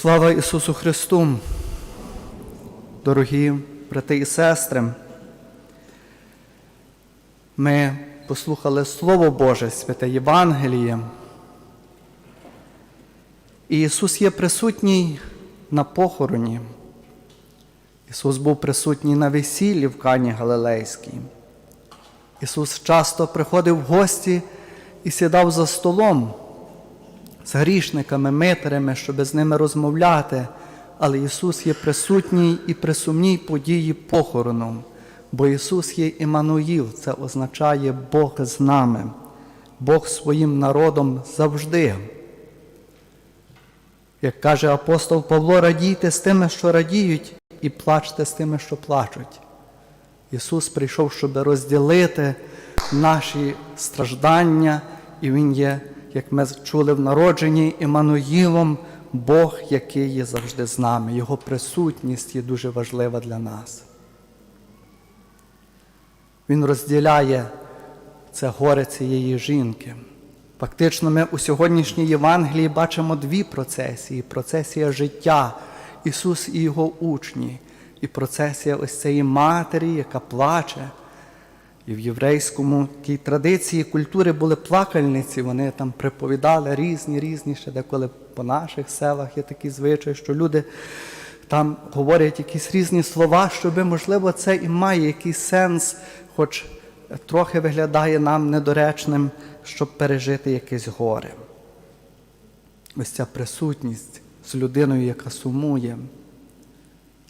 Слава Ісусу Христу! Дорогі брати і сестри, ми послухали Слово Боже, святе Євангеліє. І Ісус є присутній на похороні. Ісус був присутній на весіллі в Кані Галилейській. Ісус часто приходив в гості і сідав за столом з грішниками, митарями, щоб з ними розмовляти, але Ісус є присутній і при сумній події похорону, бо Ісус є Іммануїл, це означає Бог з нами, Бог своїм народом завжди. Як каже апостол Павло, радійте з тими, що радіють, і плачте з тими, що плачуть. Ісус прийшов, щоб розділити наші страждання, і Він є, як ми чули в народженні, Іммануїлом, Бог, який є завжди з нами. Його присутність є дуже важлива для нас. Він розділяє це горе цієї жінки. Фактично, ми у сьогоднішній Євангелії бачимо дві процесії: процесія життя, Ісус і Його учні, і процесія ось цієї матері, яка плаче. І в єврейському тій традиції культури були плакальниці, вони там приповідали різні, різні, ще деколи по наших селах є такі звичаї, що люди там говорять якісь різні слова, щоб, можливо, це і має якийсь сенс, хоч трохи виглядає нам недоречним, щоб пережити якесь горе. Ось ця присутність з людиною, яка сумує,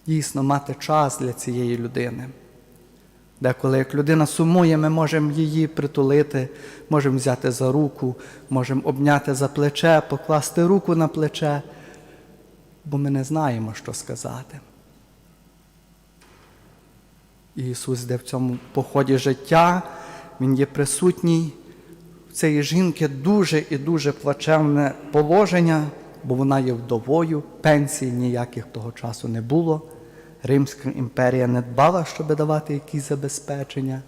дійсно мати час для цієї людини. Деколи, як людина сумує, ми можемо її притулити, можемо взяти за руку, можемо обняти за плече, покласти руку на плече, бо ми не знаємо, що сказати. Ісус йде в цьому поході життя, Він є присутній. В цієї жінки дуже і дуже плачевне положення, бо вона є вдовою, пенсій ніяких того часу не було. Римська імперія не дбала, щоб давати якісь забезпечення.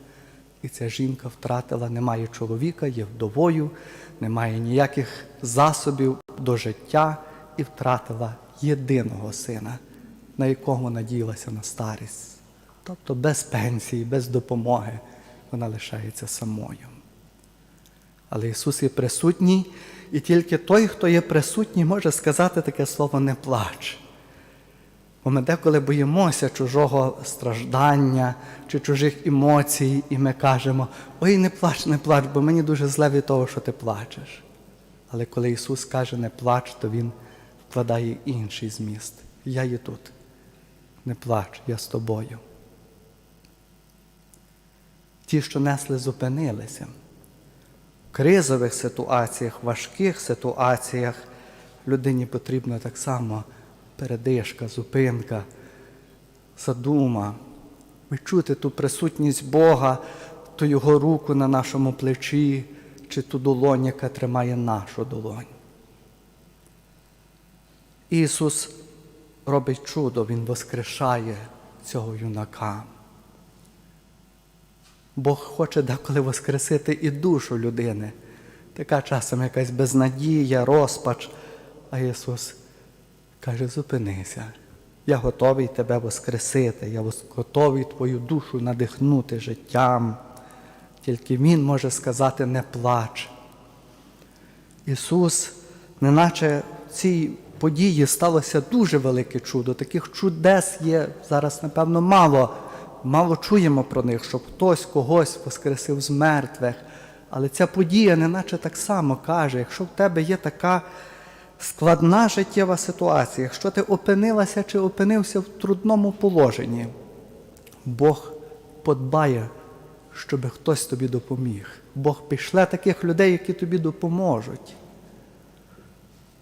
І ця жінка втратила, немає чоловіка, є вдовою, немає ніяких засобів до життя і втратила єдиного сина, на якого надіялася на старість. Тобто без пенсії, без допомоги вона лишається самою. Але Ісус є присутній, і тільки той, хто є присутній, може сказати таке слово не плач. Бо ми деколи боїмося чужого страждання чи чужих емоцій, і ми кажемо, ой, не плач, не плач, бо мені дуже зле від того, що ти плачеш. Але коли Ісус каже не плач, то Він вкладає інший зміст. Я є тут. Не плач, я з тобою. Ті, що несли, зупинилися. В кризових ситуаціях, важких ситуаціях людині потрібно так само передишка, зупинка, задума, відчути ту присутність Бога, ту Його руку на нашому плечі, чи ту долонь, яка тримає нашу долонь. Ісус робить чудо, Він воскрешає цього юнака. Бог хоче деколи воскресити і душу людини. Така часом якась безнадія, розпач, а Ісус Каже, зупинися, я готовий тебе воскресити, я готовий твою душу надихнути життям. Тільки Він може сказати не плач. Ісус, неначе в цій події сталося дуже велике чудо. Таких чудес є зараз, напевно, мало. Мало чуємо про них, щоб хтось когось воскресив з мертвих. Але ця подія, неначе так само каже, якщо в тебе є така складна життєва ситуація, якщо ти опинилася чи опинився в трудному положенні, Бог подбає, щоб хтось тобі допоміг. Бог пішле таких людей, які тобі допоможуть.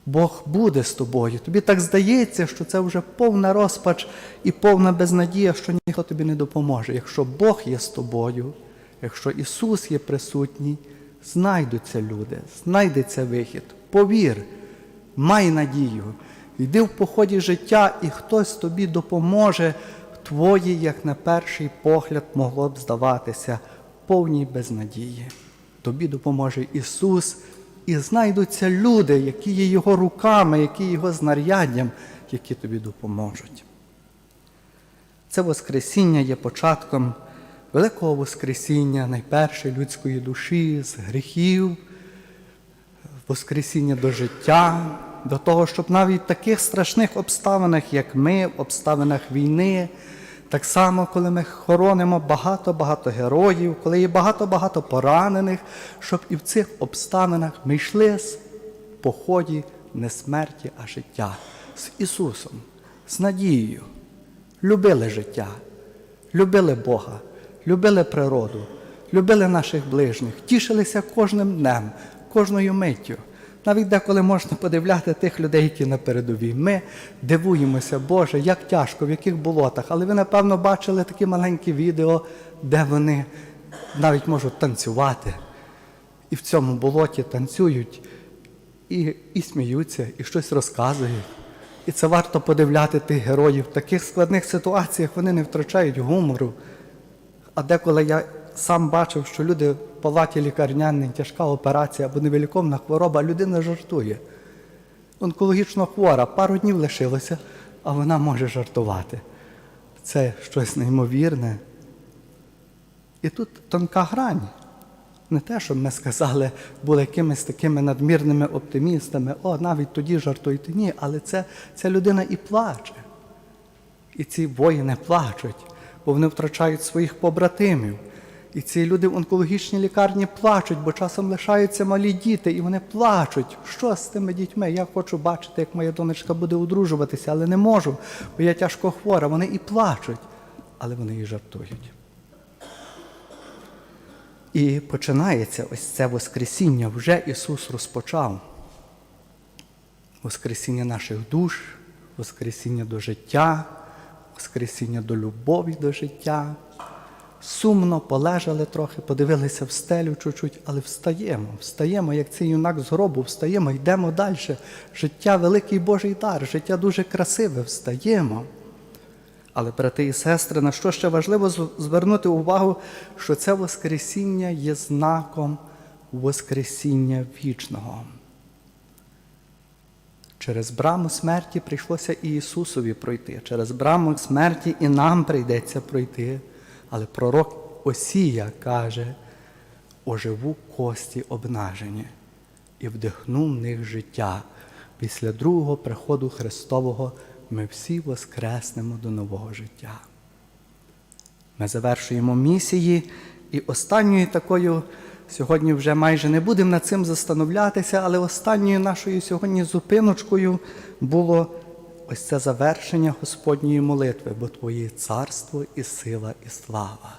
Бог буде з тобою. Тобі так здається, що це вже повна розпач і повна безнадія, що ніхто тобі не допоможе. Якщо Бог є з тобою, якщо Ісус є присутній, знайдуться люди, знайдеться вихід. Повір. Май надію, йди в поході життя, і хтось тобі допоможе в твоїй, як на перший погляд, могло б здаватися, повній безнадії. Тобі допоможе Ісус, і знайдуться люди, які є його руками, які його знаряддям, які тобі допоможуть. Це Воскресіння є початком великого Воскресіння, найперше людської душі, з гріхів, Воскресіння до життя, до того, щоб навіть в таких страшних обставинах, як ми, в обставинах війни, так само, коли ми хоронимо багато-багато героїв, коли є багато-багато поранених, щоб і в цих обставинах ми йшли з поході не смерті, а життя. З Ісусом, з надією, любили життя, любили Бога, любили природу, любили наших ближніх, тішилися кожним днем, кожною миттю. Навіть деколи можна подивляти тих людей, які на передовій. Ми дивуємося, Боже, як тяжко, в яких болотах. Але ви, напевно, бачили такі маленькі відео, де вони навіть можуть танцювати. І в цьому болоті танцюють, і, і сміються, і щось розказують. І це варто подивляти тих героїв. В таких складних ситуаціях вони не втрачають гумору. А деколи я сам бачив, що люди в палаті лікарняній, тяжка операція або невиліковна хвороба, людина жартує. Онкологічно хвора, пару днів лишилося, а вона може жартувати. Це щось неймовірне. І тут тонка грань. Не те, щоб ми сказали, були якимись такими надмірними оптимістами, о, навіть тоді жартуйте. Ні, але це, ця людина і плаче. І ці воїни плачуть, бо вони втрачають своїх побратимів. І ці люди в онкологічній лікарні плачуть, бо часом лишаються малі діти, і вони плачуть. Що з тими дітьми? Я хочу бачити, як моя донечка буде одружуватися, але не можу, бо я тяжко хвора. Вони і плачуть, але вони і жартують. І починається ось це Воскресіння. Вже Ісус розпочав. Воскресіння наших душ, Воскресіння до життя, Воскресіння до любові до життя. Сумно полежали трохи, подивилися в стелю чуть-чуть, але встаємо, встаємо, як цей юнак з гробу, встаємо, йдемо далі. Життя великий Божий дар, життя дуже красиве, встаємо. Але, брати і сестри, на що ще важливо звернути увагу, що це Воскресіння є знаком Воскресіння вічного. Через браму смерті прийшлося і Ісусові пройти. Через браму смерті і нам прийдеться пройти. Але пророк Осія каже: оживу кості обнажені і вдихну в них життя. Після другого приходу Христового ми всі воскреснемо до нового життя. Ми завершуємо місії, і останньою такою, сьогодні вже майже не будемо над цим застановлятися, але останньою нашою сьогодні зупиночкою було ось це завершення Господньої молитви, бо Твоє царство і сила, і слава.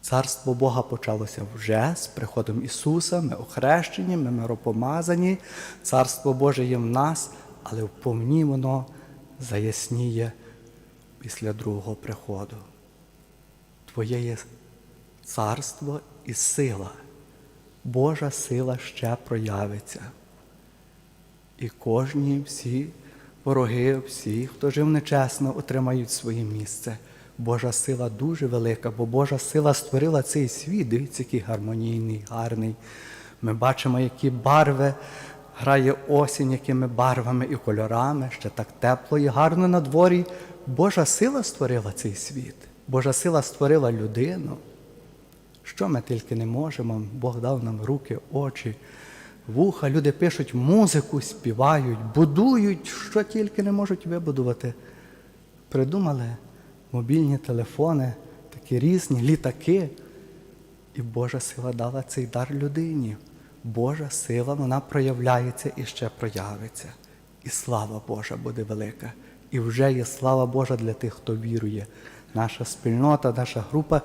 Царство Бога почалося вже з приходом Ісуса, ми охрещені, ми миропомазані. Царство Боже є в нас, але вповні воно заясніє після другого приходу. Твоє є царство і сила. Божа сила ще проявиться. І кожні всі вороги, всі, хто жив нечесно, отримають своє місце. Божа сила дуже велика, бо Божа сила створила цей світ. Дивіться, який гармонійний, гарний. Ми бачимо, які барви грає осінь, якими барвами і кольорами, ще так тепло і гарно на дворі. Божа сила створила цей світ. Божа сила створила людину. Що ми тільки не можемо, Бог дав нам руки, очі, вуха, люди пишуть музику, співають, будують, що тільки не можуть вибудувати. Придумали мобільні телефони, такі різні, літаки. І Божа сила дала цей дар людині. Божа сила, вона проявляється і ще проявиться. І слава Божа буде велика. І вже є слава Божа для тих, хто вірує. Наша спільнота, наша група,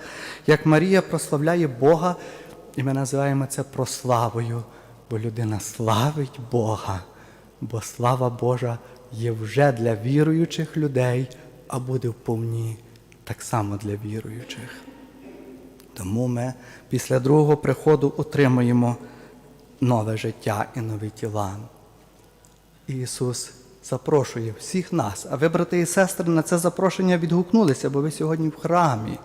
як Марія прославляє Бога, і ми називаємо це прославою, бо людина славить Бога, бо слава Божа є вже для віруючих людей, а буде вповні так само для віруючих. Тому ми після другого приходу отримуємо нове життя і нові тіла. Ісус запрошує всіх нас, а ви, брати і сестри, на це запрошення відгукнулися, бо ви сьогодні в храмі.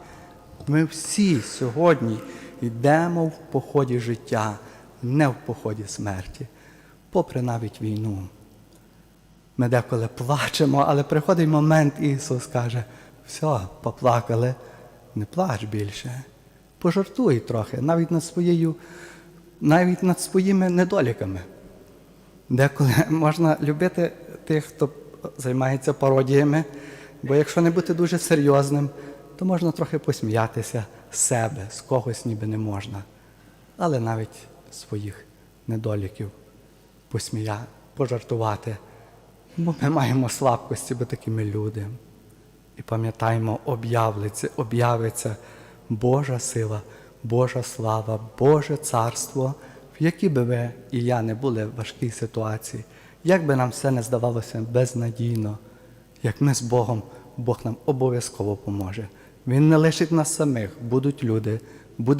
Ми всі сьогодні йдемо в поході життя не в поході смерті, попри навіть війну. Ми деколи плачемо, але приходить момент, Ісус каже: все, поплакали, не плач більше. Пожартуй трохи, навіть над своєю, навіть над своїми недоліками. Деколи можна любити тих, хто займається пародіями, бо якщо не бути дуже серйозним, то можна трохи посміятися з себе, з когось ніби не можна. Але навіть своїх недоліків посмія, пожартувати. Бо ми маємо слабкості, бо такі ми люди. І пам'ятаємо, об'явиться, об'явиться Божа сила, Божа слава, Боже царство, в які би ви і я не були в важкій ситуації, як би нам все не здавалося безнадійно, як ми з Богом, Бог нам обов'язково поможе. Він не лишить нас самих, будуть люди, буде